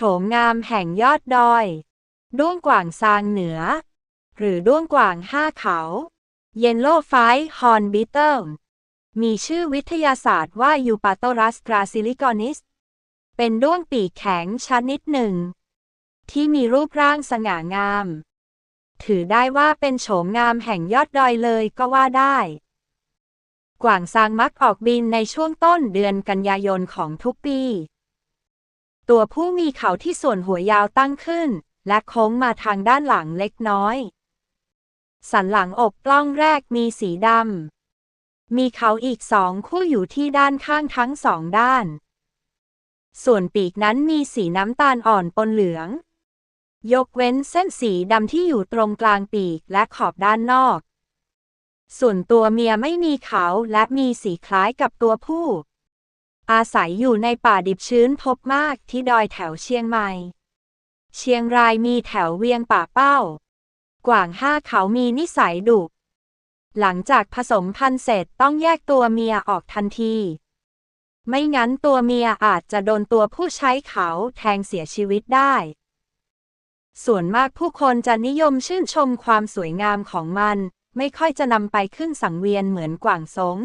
โฉมงามแห่งยอดดอย ด้วงกว่างซางเหนือ หรือด้วงกว่างห้าเขาเยนโลไฟฮอนบิเติลมีชื่อวิทยาศาสตร์ว่ายูปาโตรัสกราซิลิกอนิส เป็นด้วงปีกแข็งชนิดหนึ่ง ที่มีรูปร่างสง่างาม ถือได้ว่าเป็นโฉมงามแห่งยอดดอยเลยก็ว่าได้ กว่างซางมักออกบินในช่วงต้นเดือนกันยายนของทุกปี ตัวผู้มีเขาที่ส่วนหัวยาวตั้งขึ้น และโค้งมาทางด้านหลังเล็กน้อย สันหลังอกกล้องแรกมีสีดำ มีเขาอีกสองคู่อยู่ที่ด้านข้างทั้งสองด้าน ส่วนปีกนั้นมีสีน้ำตาลอ่อนปนเหลือง ยกเว้นเส้นสีดำที่อยู่ตรงกลางปีกและขอบด้านนอก ส่วนตัวเมียไม่มีเขาและมีสีคล้ายกับตัวผู้ อาศัยอยู่ในป่าดิบชื้นพบมากที่ดอยแถวเชียงใหม่ เชียงรายมีแถวเวียงป่าเป้า กว่างห้าเขามีนิสัยดุหลังจากผสมพันธุ์เสร็จต้องแยกตัวเมียออกทันที ไม่งั้นตัวเมียอาจจะโดนตัวผู้ใช้เขาแทงเสียชีวิตได้ ส่วนมากผู้คนจะนิยมชื่นชมความสวยงามของมัน ไม่ค่อยจะนำไปขึ้นสังเวียนเหมือนกว่างซง